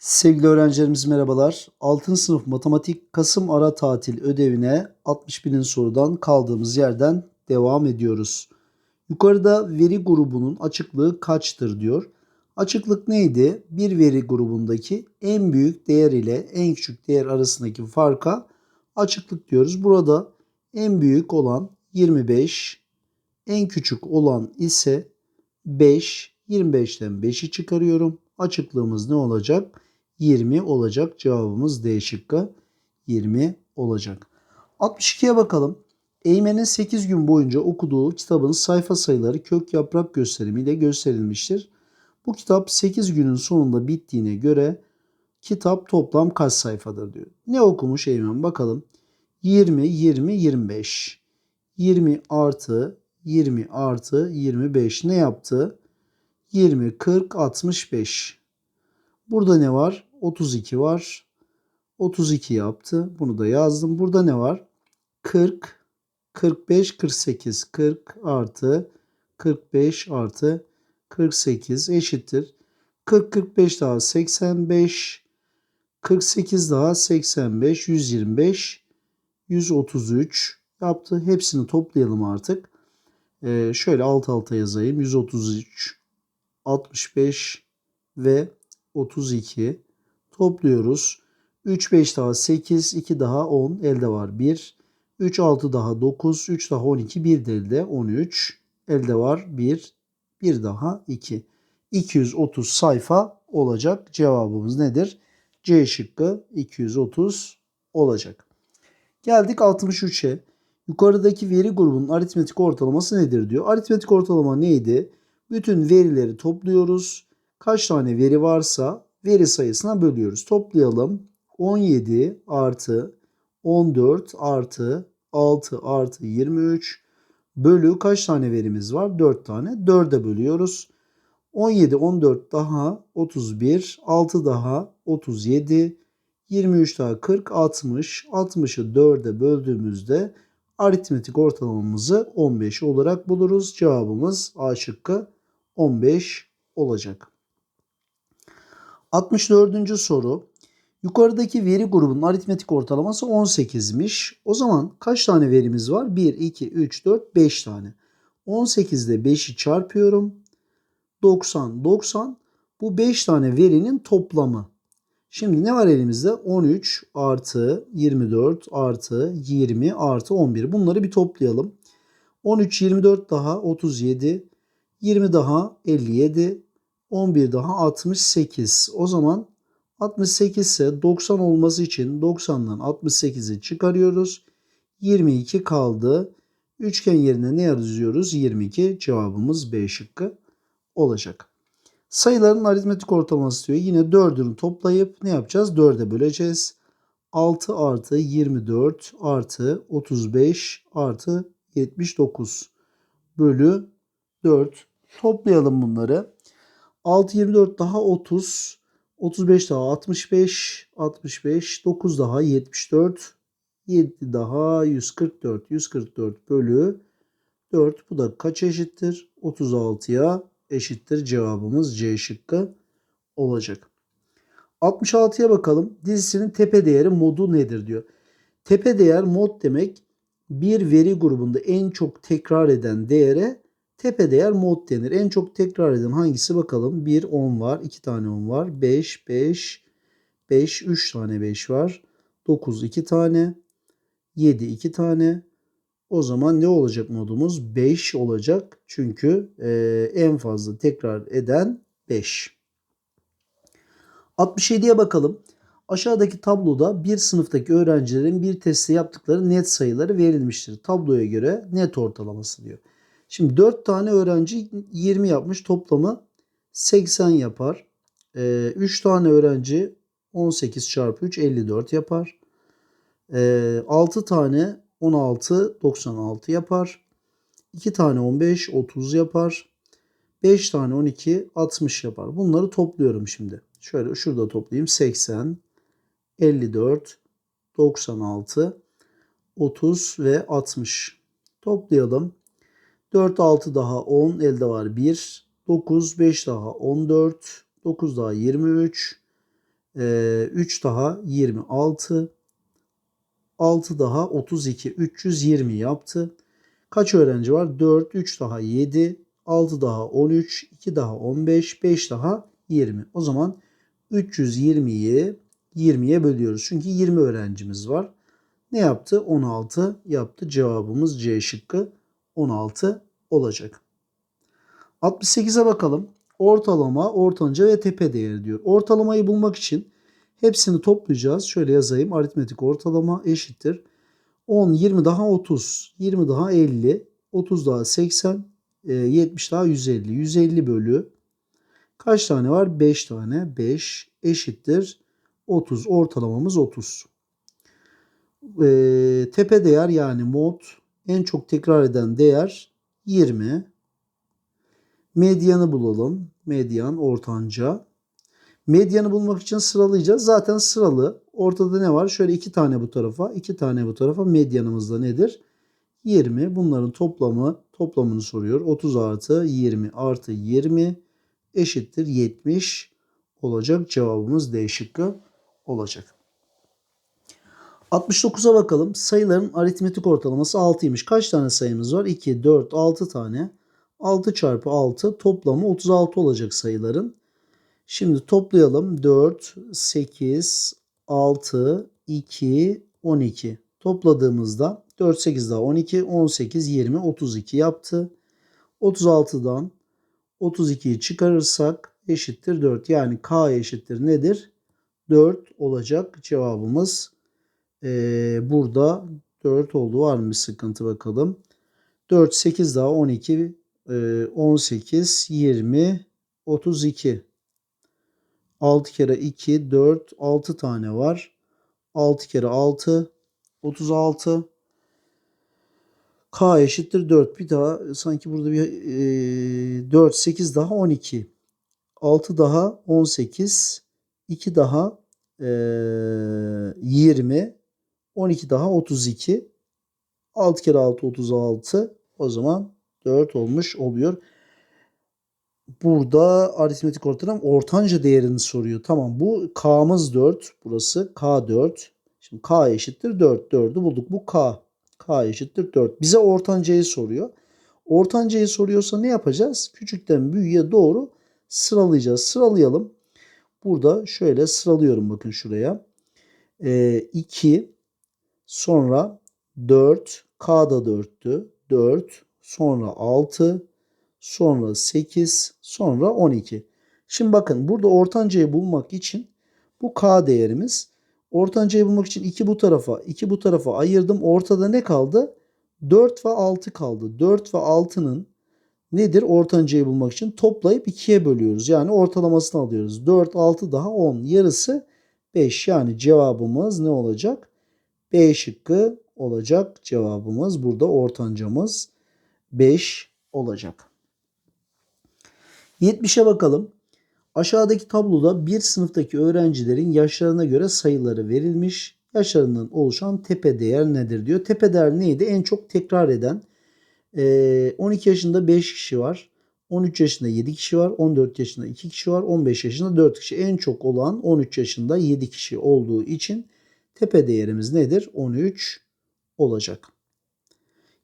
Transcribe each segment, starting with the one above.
Sevgili öğrencilerimiz merhabalar. 6. sınıf matematik Kasım ara tatil ödevine 61'in sorudan kaldığımız yerden devam ediyoruz. Yukarıda veri grubunun açıklığı kaçtır diyor. Açıklık neydi? Bir veri grubundaki en büyük değer ile en küçük değer arasındaki farka açıklık diyoruz. Burada en büyük olan 25, en küçük olan ise 5. 25'ten 5'i çıkarıyorum. Açıklığımız ne olacak? 20 olacak. Cevabımız D şıkkı 20 olacak. 62'ye bakalım. Eymen'in 8 gün boyunca okuduğu kitabın sayfa sayıları kök yaprak gösterimiyle gösterilmiştir. Bu kitap 8 günün sonunda bittiğine göre kitap toplam kaç sayfadır diyor. Ne okumuş Eymen bakalım. 20, 20, 25. 20 artı 20 artı 25 ne yaptı? 20, 40, 65. Burada ne var? 32 var. 32 yaptı. Bunu da yazdım. Burada ne var? 40, 45, 48. 40 artı 45 artı 48 eşittir. 40, 45 daha 85. 48 daha 85, 125, 133 yaptı. Hepsini toplayalım artık. Ee, şöyle alt alta yazayım. 133, 65 ve 32 topluyoruz. 3 5 daha 8, 2 daha 10 elde var 1. 3 6 daha 9, 3 daha 12, 1 de elde 13. Elde var 1, 1 daha 2. 230 sayfa olacak. Cevabımız nedir? C şıkkı 230 olacak. Geldik 63'e. Yukarıdaki veri grubunun aritmetik ortalaması nedir diyor. Aritmetik ortalama neydi? Bütün verileri topluyoruz. Kaç tane veri varsa veri sayısına bölüyoruz. Toplayalım. 17 artı 14 artı 6 artı 23 bölü kaç tane verimiz var? 4 tane. 4'e bölüyoruz. 17, 14 daha 31, 6 daha 37, 23 daha 40, 60. 60'ı 4'e böldüğümüzde aritmetik ortalamamızı 15 olarak buluruz. Cevabımız A şıkkı 15 olacak. 64. soru. Yukarıdaki veri grubunun aritmetik ortalaması 18'miş. O zaman kaç tane verimiz var? 1, 2, 3, 4, 5 tane. 18 ile 5'i çarpıyorum. 90, 90. Bu 5 tane verinin toplamı. Şimdi ne var elimizde? 13 artı 24 artı 20 artı 11. Bunları bir toplayalım. 13, 24 daha 37, 20 daha 57, 11 daha 68. O zaman 68 ise 90 olması için 90'dan 68'i çıkarıyoruz. 22 kaldı. Üçgen yerine ne yazıyoruz? 22. Cevabımız B şıkkı olacak. Sayıların aritmetik ortalaması diyor. Yine 4'ünü toplayıp ne yapacağız? 4'e böleceğiz. 6 artı 24 artı 35 artı 79 bölü 4. Toplayalım bunları. 6 24 daha 30. 35 daha 65. 65. 9 daha 74. 7 daha 144. 144 bölü 4. Bu da kaç eşittir? 36'ya eşittir. Cevabımız C şıkkı olacak. 66'ya bakalım. Dizisinin tepe değeri modu nedir diyor. Tepe değer mod demek bir veri grubunda en çok tekrar eden değere tepe değer mod denir. En çok tekrar eden hangisi bakalım. 1 10 var. 2 tane 10 var. 5 5 5 3 tane 5 var. 9 2 tane. 7 2 tane. O zaman ne olacak modumuz? 5 olacak. Çünkü e, en fazla tekrar eden 5. 67'ye bakalım. Aşağıdaki tabloda bir sınıftaki öğrencilerin bir testte yaptıkları net sayıları verilmiştir. Tabloya göre net ortalaması diyor. Şimdi 4 tane öğrenci 20 yapmış. Toplamı 80 yapar. Ee, 3 tane öğrenci 18 çarpı 3 54 yapar. Ee, 6 tane 16 96 yapar. 2 tane 15 30 yapar. 5 tane 12 60 yapar. Bunları topluyorum şimdi. Şöyle şurada toplayayım. 80 54 96 30 ve 60. Toplayalım. 4 6 daha 10 elde var 1. 9 5 daha 14. 9 daha 23. Ee, 3 daha 26. 6 daha 32. 320 yaptı. Kaç öğrenci var? 4, 3 daha 7, 6 daha 13, 2 daha 15, 5 daha 20. O zaman 320'yi 20'ye bölüyoruz. Çünkü 20 öğrencimiz var. Ne yaptı? 16 yaptı. Cevabımız C şıkkı 16 olacak. 68'e bakalım. Ortalama, ortanca ve tepe değeri diyor. Ortalamayı bulmak için hepsini toplayacağız. Şöyle yazayım. Aritmetik ortalama eşittir. 10, 20 daha 30, 20 daha 50, 30 daha 80, 70 e, daha 150. 150 bölü kaç tane var? 5 tane. 5 eşittir. 30. Ortalamamız 30. Ee, tepe değer yani mod en çok tekrar eden değer 20. Medyanı bulalım. Medyan ortanca. Medyanı bulmak için sıralayacağız. Zaten sıralı. Ortada ne var? Şöyle iki tane bu tarafa, iki tane bu tarafa. Medyanımız da nedir? 20. Bunların toplamı, toplamını soruyor. 30 artı 20 artı 20 eşittir 70 olacak. Cevabımız D şıkkı olacak. 69'a bakalım. Sayıların aritmetik ortalaması 6'ymış. Kaç tane sayımız var? 2, 4, 6 tane. 6 çarpı 6 toplamı 36 olacak sayıların. Şimdi toplayalım. 4, 8, 6, 2, 12. Topladığımızda 4, 8 daha 12, 18, 20, 32 yaptı. 36'dan 32'yi çıkarırsak eşittir 4. Yani K eşittir nedir? 4 olacak. Cevabımız ee, burada 4 oldu. Var mı sıkıntı bakalım. 4, 8 daha 12, 18, 20, 32. 6 kere 2, 4, 6 tane var. 6 kere 6, 36. K eşittir 4. Bir daha sanki burada bir e, 4, 8 daha 12. 6 daha 18. 2 daha e, 20. 12 daha 32. 6 kere 6 36. O zaman 4 olmuş oluyor. Burada aritmetik ortalama ortanca değerini soruyor. Tamam bu K'mız 4. Burası K4. Şimdi K eşittir 4. 4'ü bulduk. Bu K. K eşittir 4. Bize ortancayı soruyor. Ortancayı soruyorsa ne yapacağız? Küçükten büyüğe doğru sıralayacağız. Sıralayalım. Burada şöyle sıralıyorum bakın şuraya. Ee, 2 sonra 4 K da 4'tü. 4 sonra 6 sonra 8 sonra 12. Şimdi bakın burada ortancayı bulmak için bu K değerimiz ortancayı bulmak için 2 bu tarafa 2 bu tarafa ayırdım. Ortada ne kaldı? 4 ve 6 kaldı. 4 ve 6'nın nedir? Ortancayı bulmak için toplayıp 2'ye bölüyoruz. Yani ortalamasını alıyoruz. 4, 6 daha 10. Yarısı 5. Yani cevabımız ne olacak? B şıkkı olacak cevabımız. Burada ortancamız 5 olacak. 70'e bakalım. Aşağıdaki tabloda bir sınıftaki öğrencilerin yaşlarına göre sayıları verilmiş. Yaşlarından oluşan tepe değer nedir diyor. Tepe değer neydi? En çok tekrar eden 12 yaşında 5 kişi var. 13 yaşında 7 kişi var. 14 yaşında 2 kişi var. 15 yaşında 4 kişi. En çok olan 13 yaşında 7 kişi olduğu için tepe değerimiz nedir? 13 olacak.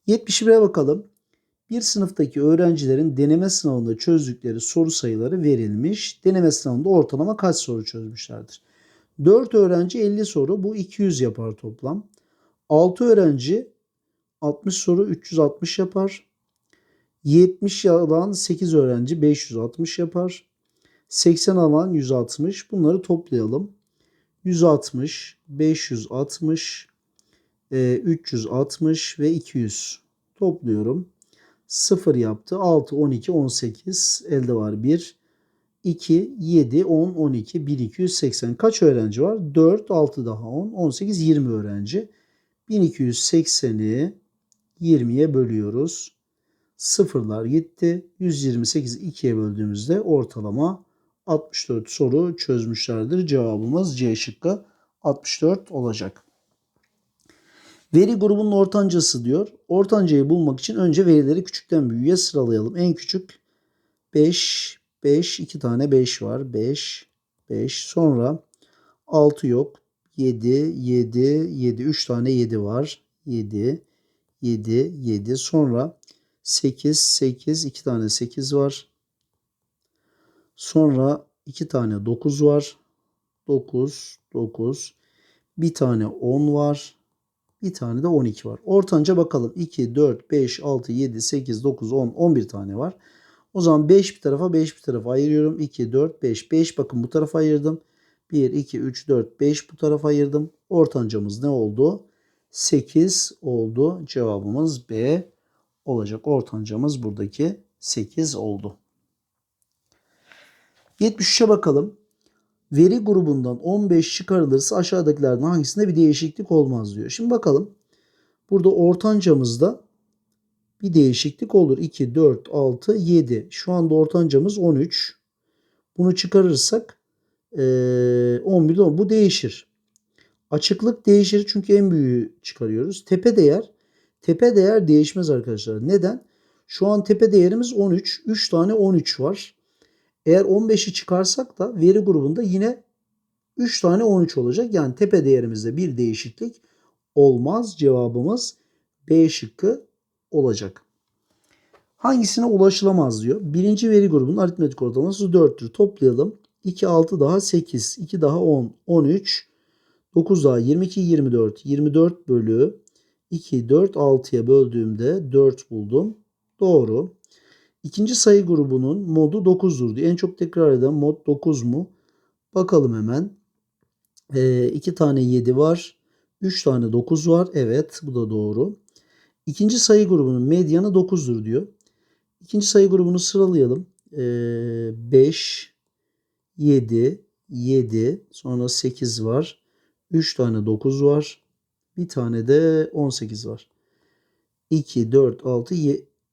71'e bakalım. Bir sınıftaki öğrencilerin deneme sınavında çözdükleri soru sayıları verilmiş. Deneme sınavında ortalama kaç soru çözmüşlerdir? 4 öğrenci 50 soru bu 200 yapar toplam. 6 öğrenci 60 soru 360 yapar. 70 alan 8 öğrenci 560 yapar. 80 alan 160. Bunları toplayalım. 160, 560, 360 ve 200 topluyorum. 0 yaptı. 6, 12, 18 elde var 1. 2, 7, 10, 12, 1280. Kaç öğrenci var? 4, 6 daha 10, 18, 20 öğrenci. 1280'i 20'ye bölüyoruz. Sıfırlar gitti. 128 2'ye böldüğümüzde ortalama 64 soru çözmüşlerdir. Cevabımız C şıkkı 64 olacak. Veri grubunun ortancası diyor. Ortancayı bulmak için önce verileri küçükten büyüğe sıralayalım. En küçük 5, 5, 2 tane 5 var. 5, 5. Sonra 6 yok. 7, 7, 7. 3 tane 7 var. 7, 7, 7. Sonra 8, 8. 2 tane 8 var. Sonra 2 tane 9 var. 9, 9. Bir tane 10 var. Bir tane de 12 var. Ortanca bakalım. 2, 4, 5, 6, 7, 8, 9, 10, 11 tane var. O zaman 5 bir tarafa 5 bir tarafa ayırıyorum. 2, 4, 5. 5 bakın bu tarafa ayırdım. 1, 2, 3, 4, 5 bu tarafa ayırdım. Ortancamız ne oldu? 8 oldu. Cevabımız B olacak. Ortancamız buradaki 8 oldu. 73'e bakalım. Veri grubundan 15 çıkarılırsa aşağıdakilerden hangisinde bir değişiklik olmaz diyor. Şimdi bakalım. Burada ortancamızda bir değişiklik olur. 2, 4, 6, 7. Şu anda ortancamız 13. Bunu çıkarırsak 11 10. Bu değişir. Açıklık değişir çünkü en büyüğü çıkarıyoruz. Tepe değer tepe değer değişmez arkadaşlar. Neden? Şu an tepe değerimiz 13. 3 tane 13 var. Eğer 15'i çıkarsak da veri grubunda yine 3 tane 13 olacak. Yani tepe değerimizde bir değişiklik olmaz. Cevabımız B şıkkı olacak. Hangisine ulaşılamaz diyor. Birinci veri grubunun aritmetik ortalaması 4'tür. Toplayalım. 2, 6 daha 8, 2 daha 10, 13, 9 daha 22, 24. 24 bölü 2, 4, 6'ya böldüğümde 4 buldum. Doğru. İkinci sayı grubunun modu 9'dur diyor. En çok tekrar eden mod 9 mu? Bakalım hemen. Ee, 2 tane 7 var. 3 tane 9 var. Evet bu da doğru. İkinci sayı grubunun medyanı 9'dur diyor. İkinci sayı grubunu sıralayalım. Ee, 5, 7, 7, sonra 8 var. 3 tane 9 var. Bir tane de 18 var. 2, 4, 6,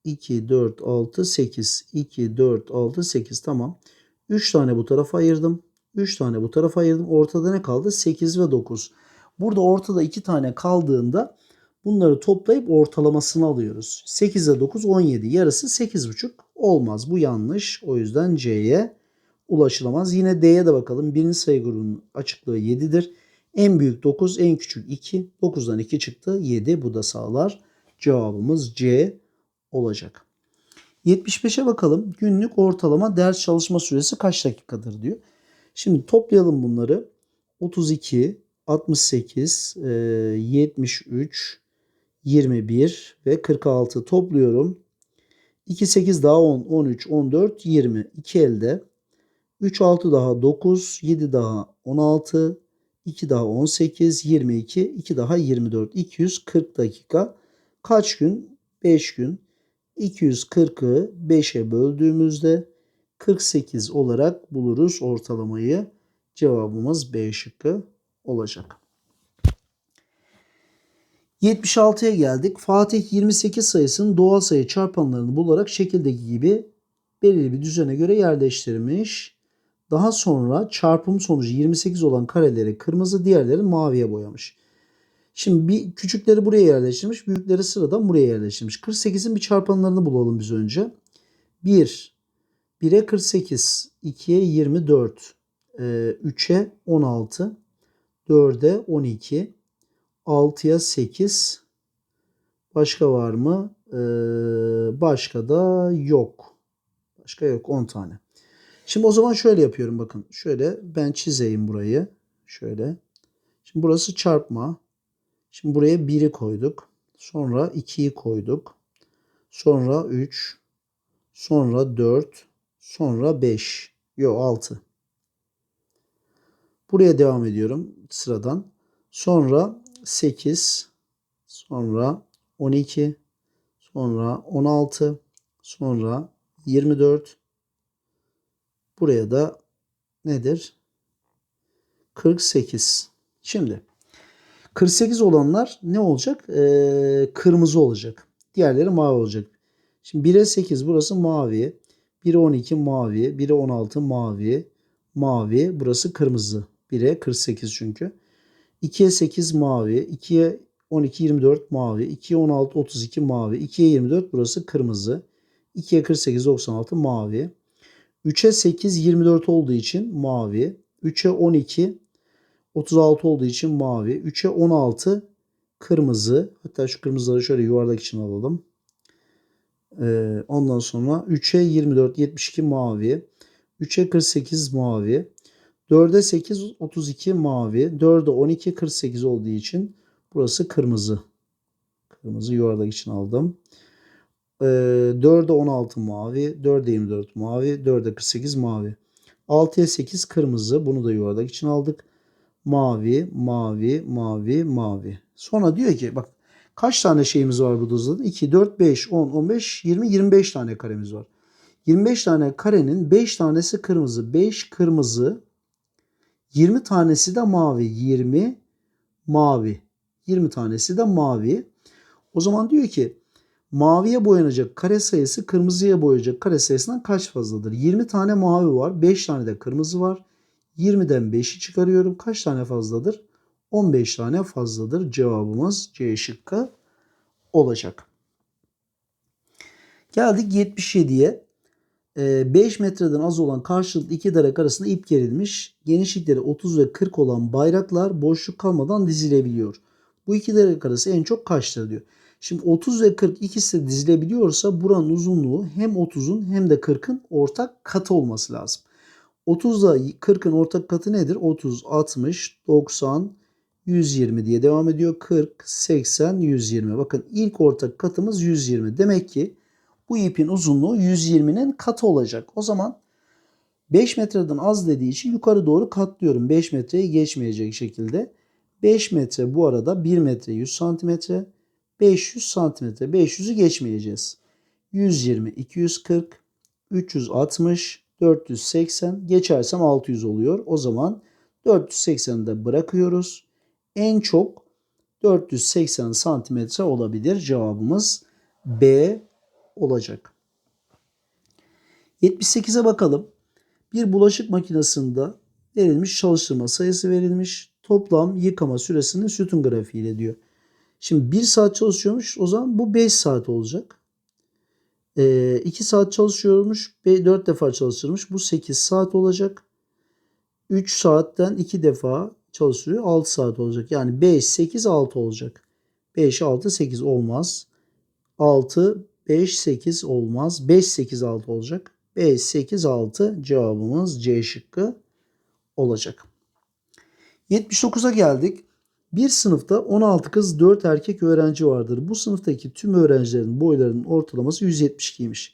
2, 4, 6, 8. 2, 4, 6, 8. Tamam. 3 tane bu tarafa ayırdım. 3 tane bu tarafa ayırdım. Ortada ne kaldı? 8 ve 9. Burada ortada 2 tane kaldığında bunları toplayıp ortalamasını alıyoruz. 8 ile 9, 17. Yarısı 8,5. Olmaz. Bu yanlış. O yüzden C'ye ulaşılamaz. Yine D'ye de bakalım. Birinci sayı grubunun açıklığı 7'dir. En büyük 9, en küçük 2. 9'dan 2 çıktı. 7 bu da sağlar. Cevabımız C olacak. 75'e bakalım. Günlük ortalama ders çalışma süresi kaç dakikadır diyor. Şimdi toplayalım bunları. 32, 68, 73, 21 ve 46 topluyorum. 2, 8 daha 10, 13, 14, 20. 2 elde. 3, 6 daha 9, 7 daha 16, 2 daha 18, 22, 2 daha 24. 240 dakika. Kaç gün? 5 gün. 240'ı 5'e böldüğümüzde 48 olarak buluruz ortalamayı. Cevabımız B şıkkı olacak. 76'ya geldik. Fatih 28 sayısının doğal sayı çarpanlarını bularak şekildeki gibi belirli bir düzene göre yerleştirmiş. Daha sonra çarpım sonucu 28 olan kareleri kırmızı, diğerleri maviye boyamış. Şimdi bir küçükleri buraya yerleştirmiş, büyükleri sıradan buraya yerleştirmiş. 48'in bir çarpanlarını bulalım biz önce. 1, 1'e 48, 2'ye 24, 3'e 16, 4'e 12, 6'ya 8. Başka var mı? Ee, başka da yok. Başka yok 10 tane. Şimdi o zaman şöyle yapıyorum bakın. Şöyle ben çizeyim burayı. Şöyle. Şimdi burası çarpma. Şimdi buraya 1'i koyduk. Sonra 2'yi koyduk. Sonra 3. Sonra 4. Sonra 5. Yok 6. Buraya devam ediyorum sıradan. Sonra 8. Sonra 12. Sonra 16. Sonra 24. Buraya da nedir? 48. Şimdi 48 olanlar ne olacak? Ee, kırmızı olacak. Diğerleri mavi olacak. Şimdi 1'e 8 burası mavi. 1'e 12 mavi. 1'e 16 mavi. Mavi. Burası kırmızı. 1'e 48 çünkü. 2'ye 8 mavi. 2'ye 12 24 mavi. 2'ye 16 32 mavi. 2'ye 24 burası kırmızı. 2'ye 48 96 mavi. 3'e 8 24 olduğu için mavi. 3'e 12 36 olduğu için mavi. 3'e 16 kırmızı. Hatta şu kırmızıları şöyle yuvarlak için alalım. Ee, ondan sonra 3'e 24 72 mavi. 3'e 48 mavi. 4'e 8 32 mavi. 4'e 12 48 olduğu için burası kırmızı. Kırmızı yuvarlak için aldım. Ee, 4'e 16 mavi. 4'e 24 mavi. 4'e 48 mavi. 6'ya 8 kırmızı. Bunu da yuvarlak için aldık. Mavi, mavi, mavi, mavi. Sonra diyor ki bak kaç tane şeyimiz var burada zaten? 2, 4, 5, 10, 15, 20, 25 tane karemiz var. 25 tane karenin 5 tanesi kırmızı. 5 kırmızı. 20 tanesi de mavi. 20 mavi. 20 tanesi de mavi. O zaman diyor ki maviye boyanacak kare sayısı kırmızıya boyanacak kare sayısından kaç fazladır? 20 tane mavi var. 5 tane de kırmızı var. 20'den 5'i çıkarıyorum. Kaç tane fazladır? 15 tane fazladır. Cevabımız C şıkkı olacak. Geldik 77'ye. 5 Ee, metreden az olan karşılıklı iki darak arasında ip gerilmiş. Genişlikleri 30 ve 40 olan bayraklar boşluk kalmadan dizilebiliyor. Bu iki darak arası en çok kaçtır diyor. Şimdi 30 ve 40 ikisi de dizilebiliyorsa buranın uzunluğu hem 30'un hem de 40'ın ortak katı olması lazım. 30 ile 40'ın ortak katı nedir? 30, 60, 90, 120 diye devam ediyor. 40, 80, 120. Bakın ilk ortak katımız 120. Demek ki bu ipin uzunluğu 120'nin katı olacak. O zaman 5 metreden az dediği için yukarı doğru katlıyorum. 5 metreyi geçmeyecek şekilde. 5 metre bu arada 1 metre 100 santimetre. 500 santimetre. 500'ü geçmeyeceğiz. 120, 240, 360, 480. Geçersem 600 oluyor. O zaman 480'i de bırakıyoruz. En çok 480 santimetre olabilir. Cevabımız B olacak. 78'e bakalım. Bir bulaşık makinesinde verilmiş çalıştırma sayısı verilmiş. Toplam yıkama süresinin sütun grafiğiyle diyor. Şimdi 1 saat çalışıyormuş. O zaman bu 5 saat olacak. 2 saat çalışıyormuş. 4 defa çalıştırmış. Bu 8 saat olacak. 3 saatten 2 defa çalıştırıyor. 6 saat olacak. Yani 5, 8, 6 olacak. 5, 6, 8 olmaz. 6, 5, 8 olmaz. 5, 8, 6 olacak. 5, 8, 6 cevabımız C şıkkı olacak. 79'a geldik. Bir sınıfta 16 kız 4 erkek öğrenci vardır. Bu sınıftaki tüm öğrencilerin boylarının ortalaması 172'ymiş.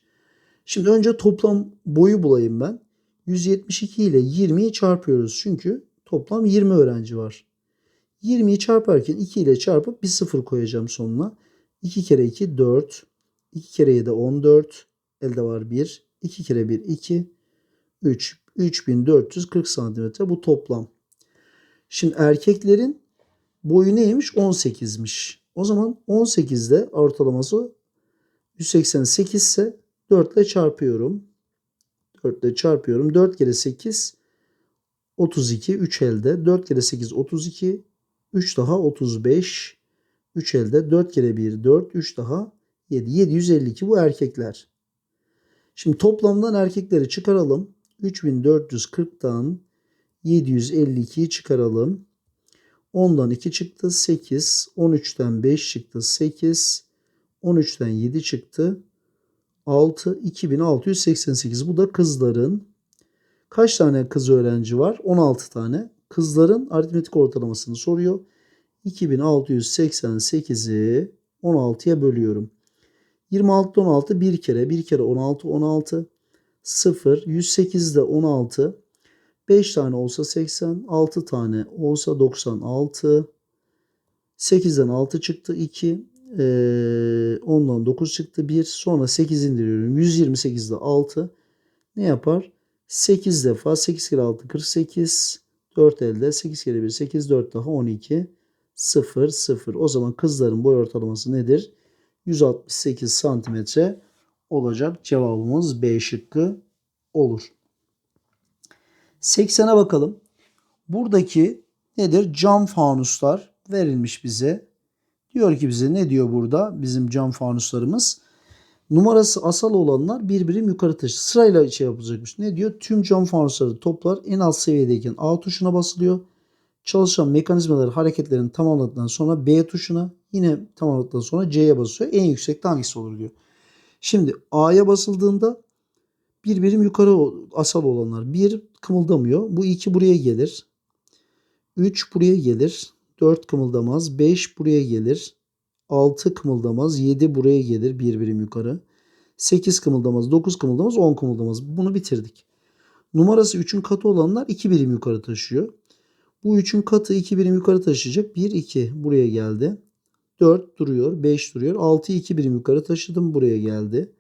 Şimdi önce toplam boyu bulayım ben. 172 ile 20'yi çarpıyoruz. Çünkü toplam 20 öğrenci var. 20'yi çarparken 2 ile çarpıp bir sıfır koyacağım sonuna. 2 kere 2 4. 2 kere 7 14. Elde var 1. 2 kere 1 2. 3. 3440 santimetre bu toplam. Şimdi erkeklerin boyu neymiş? 18'miş. O zaman 18'de ortalaması 188 ise 4 ile çarpıyorum. 4 ile çarpıyorum. 4 kere 8 32 3 elde. 4 kere 8 32 3 daha 35 3 elde. 4 kere 1 4 3 daha 7 752 bu erkekler. Şimdi toplamdan erkekleri çıkaralım. 3440'tan 752'yi çıkaralım. 10'dan 2 çıktı 8. 13'ten 5 çıktı 8. 13'ten 7 çıktı 6. 2688. Bu da kızların. Kaç tane kız öğrenci var? 16 tane. Kızların aritmetik ortalamasını soruyor. 2688'i 16'ya bölüyorum. 26'da 16 bir kere. Bir kere 16 16. 0. 108'de 16. 5 tane olsa 80, 6 tane olsa 96. 8'den 6 çıktı 2. Ee, 10'dan 9 çıktı 1. Sonra 8 indiriyorum. 128'de 6. Ne yapar? 8 defa 8 kere 6 48. 4 elde 8 kere 1 8 4 daha 12 0 0. O zaman kızların boy ortalaması nedir? 168 santimetre olacak. Cevabımız B şıkkı olur. 80'e bakalım. Buradaki nedir? Cam fanuslar verilmiş bize. Diyor ki bize ne diyor burada bizim cam fanuslarımız? Numarası asal olanlar bir birim yukarı taşı. Sırayla şey yapılacakmış. Ne diyor? Tüm cam fanusları toplar en alt seviyedeyken A tuşuna basılıyor. Çalışan mekanizmaları hareketlerini tamamladıktan sonra B tuşuna yine tamamladıktan sonra C'ye basıyor. En yüksekte hangisi olur diyor. Şimdi A'ya basıldığında bir birim yukarı asal olanlar. Bir kımıldamıyor. Bu iki buraya gelir. 3 buraya gelir. 4 kımıldamaz. 5 buraya gelir. 6 kımıldamaz. 7 buraya gelir. Bir birim yukarı. 8 kımıldamaz. 9 kımıldamaz. 10 kımıldamaz. Bunu bitirdik. Numarası 3'ün katı olanlar 2 birim yukarı taşıyor. Bu 3'ün katı 2 birim yukarı taşıyacak. 1, 2 buraya geldi. 4 duruyor. 5 duruyor. 6'yı 2 birim yukarı taşıdım. Buraya geldi.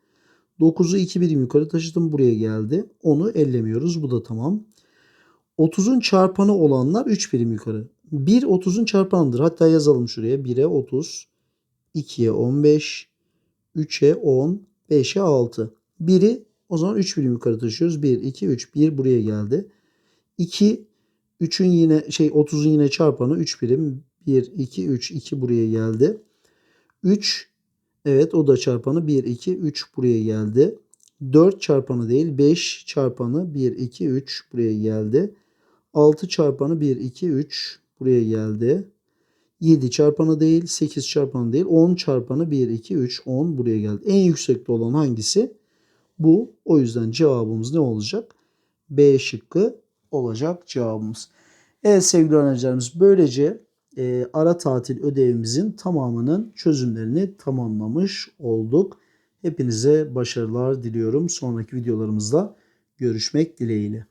9'u 2 birim yukarı taşıdım. Buraya geldi. 10'u ellemiyoruz. Bu da tamam. 30'un çarpanı olanlar 3 birim yukarı. 1 30'un çarpanıdır. Hatta yazalım şuraya. 1'e 30, 2'ye 15, 3'e 10, 5'e 6. 1'i o zaman 3 birim yukarı taşıyoruz. 1, 2, 3. 1 buraya geldi. 2, 3'ün yine şey 30'un yine çarpanı 3 birim. 1, 2, 3. 2 buraya geldi. 3 evet o da çarpanı 1, 2, 3 buraya geldi. 4 çarpanı değil 5 çarpanı 1, 2, 3 buraya geldi. 6 çarpanı 1, 2, 3 buraya geldi. 7 çarpanı değil 8 çarpanı değil 10 çarpanı 1, 2, 3, 10 buraya geldi. En yüksekte olan hangisi? Bu. O yüzden cevabımız ne olacak? B şıkkı olacak cevabımız. Evet sevgili öğrencilerimiz böylece e, ara tatil ödevimizin tamamının çözümlerini tamamlamış olduk. Hepinize başarılar diliyorum. Sonraki videolarımızda görüşmek dileğiyle.